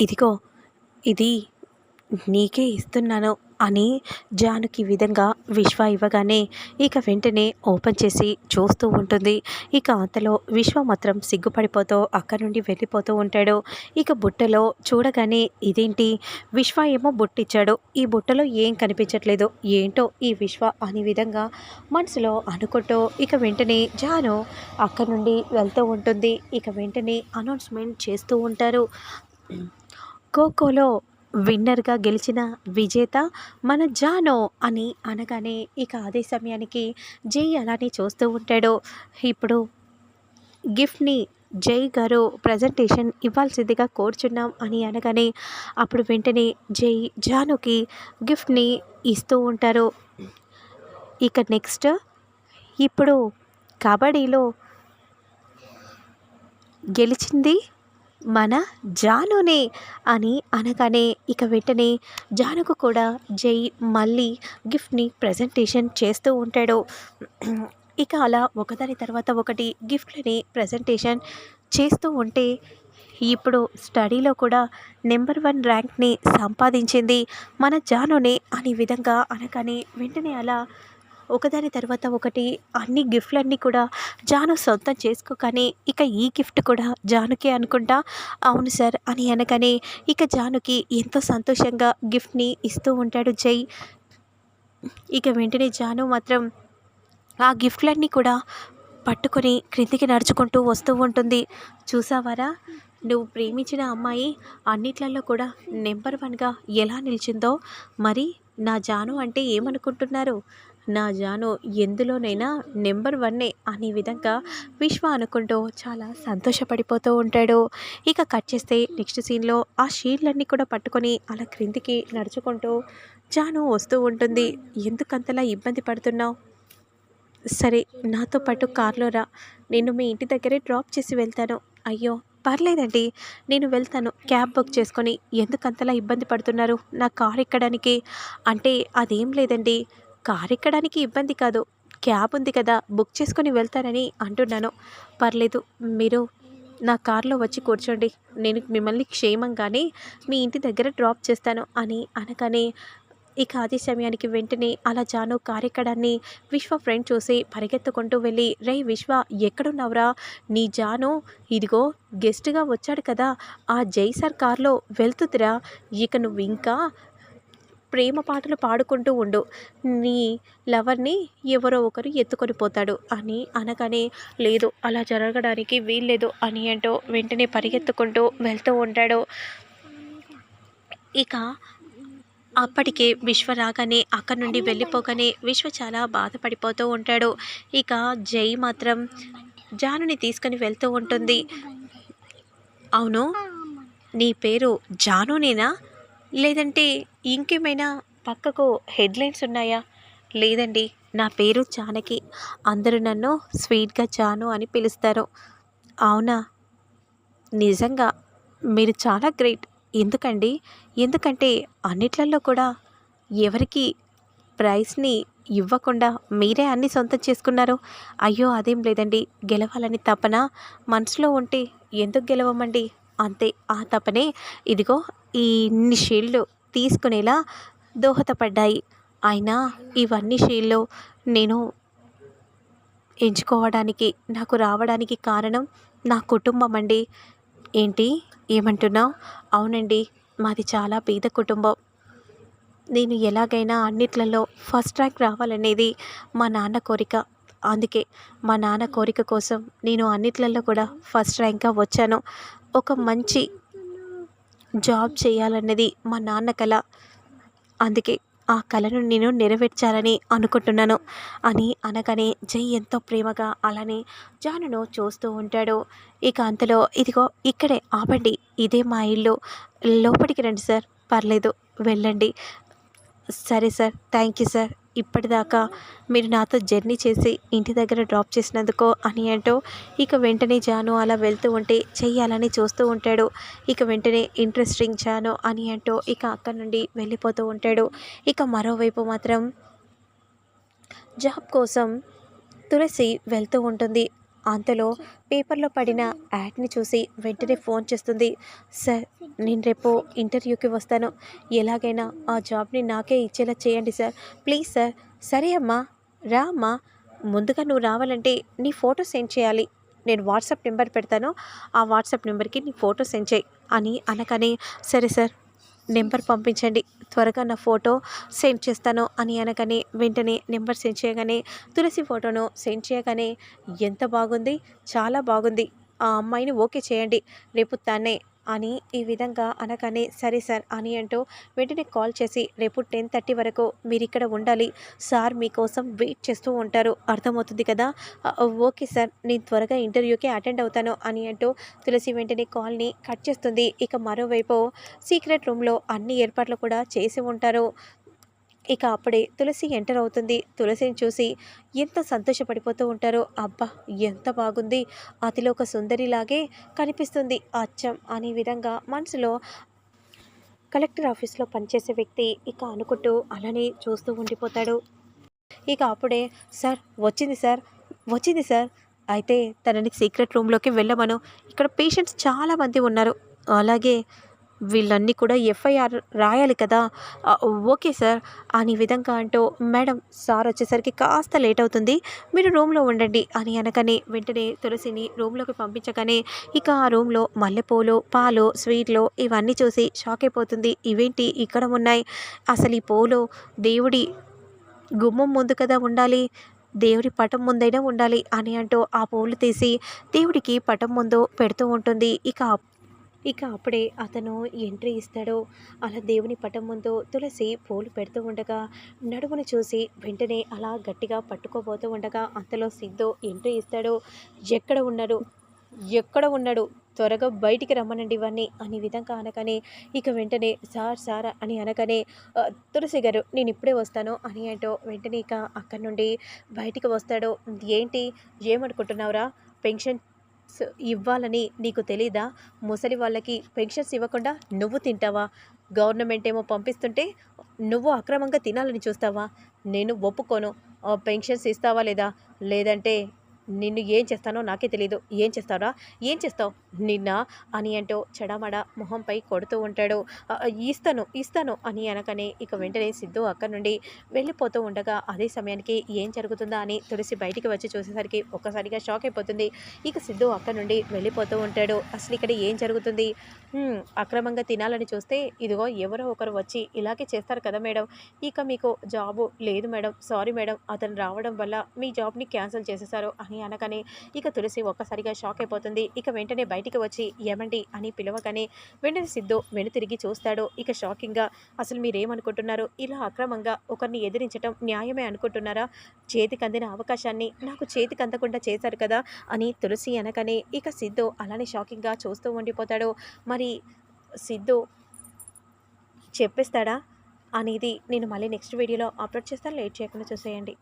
ఇదిగో ఇది నీకే ఇస్తున్నాను అని జానుకి విధంగా విశ్వ ఇవ్వగానే ఇక వెంటనే ఓపెన్ చేసి చూస్తూ ఉంటుంది. ఇక అంతలో విశ్వ మాత్రం సిగ్గుపడిపోతూ అక్కడి నుండి వెళ్ళిపోతూ ఉంటాడు. ఇక బుట్టలో చూడగానే ఇదేంటి? విశ్వ ఏమో బుట్టిచ్చాడు. ఈ బుట్టలో ఏం కనిపించట్లేదు. ఏంటో ఈ విశ్వ అనే విధంగా మనసులో అనుకుంటూ ఇక వెంటనే జాను అక్కడి నుండి వెళ్తూ ఉంటుంది. ఇక వెంటనే అనౌన్స్మెంట్ చేస్తూ ఉంటారు. ఖోఖోలో విన్నర్గా గెలిచిన విజేత మన జానో అని అనగానే ఇక అదే సమయానికి జై అలానే చూస్తూ ఉంటాడు. ఇప్పుడు గిఫ్ట్ని జై గారు ప్రజెంటేషన్ ఇవ్వాల్సిందిగా కోరుచున్నాం అని అనగానే అప్పుడు వెంటనే జై జానుకి గిఫ్ట్ని ఇస్తూ ఉంటారు. ఇక నెక్స్ట్ ఇప్పుడు కబడ్డీలో గెలిచింది మన జానునే అని అనగానే ఇక వెంటనే జానుకు కూడా జై మళ్ళీ గిఫ్ట్ని ప్రజెంటేషన్ చేస్తూ ఉంటాడు. ఇక అలా ఒకదాని తర్వాత ఒకటి గిఫ్ట్లని ప్రజెంటేషన్ చేస్తూ ఉంటే ఇప్పుడు స్టడీలో కూడా నెంబర్ వన్ ర్యాంక్ని సంపాదించింది మన జానునే అనే విధంగా అనగానే వెంటనే అలా ఒకదాని తర్వాత ఒకటి అన్ని గిఫ్ట్లన్నీ కూడా జాను సొంతం చేసుకోగానే ఇక ఈ గిఫ్ట్ కూడా జానుకే అనుకుంటా. అవును సార్ అని అనగానే ఇక జానుకి ఎంతో సంతోషంగా గిఫ్ట్ని ఇస్తూ ఉంటాడు జై. ఇక వెంటనే జాను మాత్రం ఆ గిఫ్ట్లన్నీ కూడా పట్టుకొని క్రిందికి నడుచుకుంటూ వస్తూ ఉంటుంది. చూసావారా? నువ్వు ప్రేమించిన అమ్మాయి అన్నిట్లలో కూడా నెంబర్ వన్గా ఎలా నిలిచిందో. మరి నా జాను అంటే ఏమనుకుంటున్నారు? నా జాను ఎందులోనైనా నెంబర్ వన్నే అనే విధంగా విశ్వ అనుకుంటూ చాలా సంతోషపడిపోతూ ఉంటాడు. ఇక కట్ చేస్తే నెక్స్ట్ సీన్లో ఆ షీట్లన్నీ కూడా పట్టుకొని అలా క్రిందికి నడుచుకుంటూ జాను వస్తూ ఉంటుంది. ఎందుకంతలా ఇబ్బంది పడుతున్నావు? సరే నాతో పాటు కార్లో రా. నేను మీ ఇంటి దగ్గరే డ్రాప్ చేసి వెళ్తాను. అయ్యో పర్లేదండి. నేను వెళ్తాను. క్యాబ్ బుక్ చేసుకొని ఎందుకంతలా ఇబ్బంది పడుతున్నారు? నా కార్ ఎక్కడానికి? అంటే అదేం లేదండి. కార్ ఎక్కడానికి ఇబ్బంది కాదు. క్యాబ్ ఉంది కదా బుక్ చేసుకొని వెళ్తానని అంటున్నాను. పర్లేదు మీరు నా కార్లో వచ్చి కూర్చోండి. నేను మిమ్మల్ని క్షేమంగానే మీ ఇంటి దగ్గర డ్రాప్ చేస్తాను అని అనగానే ఇక అదే సమయానికి వెంటనే అలా జాను కారెక్కడాన్ని విశ్వ ఫ్రెండ్ చూసి పరిగెత్తుకుంటూ వెళ్ళి రే విశ్వ ఎక్కడున్నావురా? నీ జాను ఇదిగో గెస్ట్గా వచ్చాడు కదా. ఆ జై సార్ కార్లో వెళ్తుందిరా. ఇక నువ్వు ఇంకా ప్రేమ పాటలు పాడుకుంటూ ఉండు. నీ లవర్ని ఎవరో ఒకరు ఎత్తుకొని పోతాడు. అని అనగానే లేదు అలా జరగడానికి వీల్లేదు అని అంటూ వెంటనే పరిగెత్తుకుంటూ వెళ్తూ ఉంటాడు. ఇక అప్పటికే విశ్వ రాగానే అక్కడి నుండి వెళ్ళిపోగానే విశ్వ చాలా బాధపడిపోతూ ఉంటాడు. ఇక జై మాత్రం జానుని తీసుకొని వెళ్తూ ఉంటుంది. అవును నీ పేరు జానునేనా? లేదంటే ఇంకేమైనా పక్కకు హెడ్లైన్స్ ఉన్నాయా? లేదండి నా పేరు జానకి అందరూ నన్ను స్వీట్గా చాను అని పిలుస్తారు. అవునా? నిజంగా? మీరు చాలా గ్రేట్. ఎందుకండి? ఎందుకంటే అన్నిట్లలో కూడా ఎవరికి ప్రైస్ని ఇవ్వకుండా మీరే అన్ని సొంతం చేసుకున్నారు. అయ్యో అదేం లేదండి. గెలవాలని తపన మనసులో ఉంటే ఎందుకు గెలవమండి? అంతే. ఆ తపనే ఇదిగో ఈ ఇన్ని షీల్డ్లు తీసుకునేలా దోహదపడ్డాయి. అయినా ఇవన్నీ షీల్డ్లు నేను ఎంచుకోవడానికి నాకు రావడానికి కారణం నా కుటుంబం అండి. ఏంటి? ఏమంటున్నావు? అవునండి మాది చాలా పేద కుటుంబం. నేను ఎలాగైనా అన్నిట్లలో ఫస్ట్ ర్యాంక్ రావాలనేది మా నాన్న కోరిక. అందుకే మా నాన్న కోరిక కోసం నేను అన్నిట్లలో కూడా ఫస్ట్ ర్యాంక్గా వచ్చాను. ఒక మంచి జాబ్ చేయాలన్నది మా నాన్న కళ అందుకే ఆ కళను నేను నెరవేర్చాలని అనుకుంటున్నాను. అని అనగానే జై ఎంతో ప్రేమగా అలానే జానును చూస్తూ ఉంటాడు. ఇక అంతలో ఇదిగో ఇక్కడే ఆపండి. ఇదే మా ఇల్లు. లోపలికి రండి సార్. పర్లేదు. వెళ్ళండి. సరే సార్. Thank you sir. ఇప్పటిదాకా మీరు నాతో జర్నీ చేసి ఇంటి దగ్గర డ్రాప్ చేసినందుకో అని అంటూ ఇక వెంటనే జాను అలా వెళ్తూ ఉంటే చెయ్యాలని చూస్తూ ఉంటాడు. ఇక వెంటనే ఇంట్రెస్టింగ్ జాను అని అంటూ ఇక అక్కడి నుండి వెళ్ళిపోతూ ఉంటాడు. ఇక మరోవైపు మాత్రం జాబ్ కోసం తులసి వెళ్తూ ఉంటుంది. అంతలో పేపర్లో పడిన యాడ్ని చూసి వెంటనే ఫోన్ చేస్తుంది. సార్ నేను రేపు ఇంటర్వ్యూకి వస్తాను. ఎలాగైనా ఆ జాబ్ని నాకే ఇచ్చేలా చేయండి సార్. Please sir. సరే అమ్మా. రా అమ్మా. ముందుగా నువ్వు రావాలంటే నీ ఫోటో సెండ్ చేయాలి. నేను వాట్సాప్ నెంబర్ పెడతాను. ఆ వాట్సాప్ నెంబర్కి నీ ఫోటో సెండ్ చేయి అని అనగానే సరే సార్. నెంబర్ పంపించండి. త్వరగా నా ఫోటో సెండ్ చేస్తాను అని అనగానే వెంటనే నెంబర్ సెండ్ చేయగానే తులసి ఫోటోను సెండ్ చేయగానే ఎంత బాగుంది? చాలా బాగుంది. ఆ అమ్మాయిని ఓకే చేయండి. రేపు తనే అని ఈ విధంగా అనగానే సరే సార్ అని అంటూ వెంటనే కాల్ చేసి రేపు టెన్ థర్టీ వరకు మీరు ఇక్కడ ఉండాలి. సార్ మీకోసం వెయిట్ చేస్తూ ఉంటారు. అర్థమవుతుంది కదా? ఓకే సార్ నేను త్వరగా ఇంటర్వ్యూకి అటెండ్ అవుతాను అని అంటూ తులసి వెంటనే కాల్ని కట్ చేస్తుంది. ఇక మరోవైపు సీక్రెట్ రూమ్లో అన్ని ఏర్పాట్లు కూడా చేసి ఉంటారు. ఇక అప్పుడే తులసి ఎంటర్ అవుతుంది. తులసిని చూసి ఎంత సంతోషపడిపోతూ ఉంటారో అబ్బా ఎంత బాగుంది. అతిలో ఒక సుందరిలాగే కనిపిస్తుంది అచ్చం అనే విధంగా మనసులో కలెక్టర్ ఆఫీస్లో పనిచేసే వ్యక్తి ఇక అనుకుంటూ అలానే చూస్తూ ఉండిపోతాడు. ఇక అప్పుడే సార్ వచ్చింది సార్ వచ్చింది సార్. అయితే తనని సీక్రెట్ రూమ్లోకి వెళ్ళమను. ఇక్కడ పేషెంట్స్ చాలామంది ఉన్నారు. అలాగే వీళ్ళన్నీ కూడా ఎఫ్ఐఆర్ రాయాలి కదా? Okay sir. అని విధంగా అంటూ మేడం సార్ వచ్చేసరికి కాస్త లేట్ అవుతుంది. మీరు రూమ్లో ఉండండి అని అనగానే వెంటనే తులసిని రూమ్లోకి పంపించగానే ఇక ఆ రూమ్లో మల్లెపూలు పాలు స్వీట్లు ఇవన్నీ చూసి షాక్ అయిపోతుంది. ఇవేంటి ఇక్కడ ఉన్నాయి? అసలు ఈ పూలు దేవుడి గుమ్మం ముందు కదా ఉండాలి? దేవుడి పటం ముందైనా ఉండాలి అని అంటూ ఆ పూలు తీసి దేవుడికి పటం ముందు పెడుతూ ఉంటుంది. ఇక ఇక అప్పుడే అతను ఎంట్రీ ఇస్తాడు అలా దేవుని పటం ముందు తులసి పూలు పెడుతూ ఉండగా నడుమును చూసి వెంటనే అలా గట్టిగా పట్టుకోబోతూ ఉండగా అంతలో సిద్ధు ఎంట్రీ ఇస్తాడు. ఎక్కడ ఉన్నాడు? ఎక్కడ ఉన్నాడు? త్వరగా బయటికి రమ్మనండి ఇవన్నీ అనే విధంగా అనగానే ఇక వెంటనే సార్ సార్ అని అనగానే తులసి గారు నేను ఇప్పుడే వస్తాను అని అంటూ వెంటనే ఇక అక్కడి నుండి బయటికి వస్తాడు. ఏంటి? ఏమనుకుంటున్నావురా? పెన్షన్ ఇవ్వాలని నీకు తెలీదా? ముసలి వాళ్ళకి పెన్షన్స్ ఇవ్వకుండా నువ్వు తింటావా? గవర్నమెంట్ ఏమో పంపిస్తుంటే నువ్వు అక్రమంగా తినాలని చూస్తావా? నేను ఒప్పుకోను. పెన్షన్స్ ఇస్తావా లేదా? లేదంటే నిన్ను ఏం చేస్తానో నాకే తెలియదు ఏం చేస్తారా ఏం చేస్తావు? నిన్న అని అంటూ చెడమడ మొహంపై కొడుతూ ఉంటాడు. ఇస్తాను ఇస్తాను అని అనకనే ఇక వెంటనే సిద్ధు అక్కడి నుండి వెళ్ళిపోతూ ఉండగా అదే సమయానికి ఏం జరుగుతుందా అని తులసి బయటికి వచ్చి చూసేసరికి ఒక్కసారిగా షాక్ అయిపోతుంది. ఇక సిద్ధు అక్కడి నుండి వెళ్ళిపోతూ ఉంటాడు. అసలు ఇక్కడ ఏం జరుగుతుంది? అక్రమంగా తినాలని చూస్తే ఇదిగో ఎవరో ఒకరు వచ్చి ఇలాగే చేస్తారు కదా మేడం. ఇక మీకు జాబు లేదు మేడం. Sorry madam. అతను రావడం వల్ల మీ జాబ్ని క్యాన్సిల్ చేసేసారు అని అనగానే ఇక తులసి ఒక్కసారిగా షాక్ అయిపోతుంది. ఇక వెంటనే బయటికి వచ్చి ఏమండి అని పిలవగానే వెంటనే సిద్ధు వెనుతిరిగి చూస్తాడు. ఇక షాకింగ్గా అసలు మీరేమనుకుంటున్నారు? ఇలా అక్రమంగా ఒకరిని ఎదిరించటం న్యాయమే అనుకుంటున్నారా? చేతికి అందిన అవకాశాన్ని నాకు చేతికి అందకుండా చేశారు కదా అని తులసి అనగానే ఇక సిద్ధు అలానే షాకింగ్గా చూస్తూ ఉండిపోతాడు. మరి సిద్ధు చెప్పేస్తాడా? అనేది నేను మళ్ళీ నెక్స్ట్ వీడియోలో అప్లోడ్ చేస్తాను. లేట్ చేయకుండా చూసేయండి.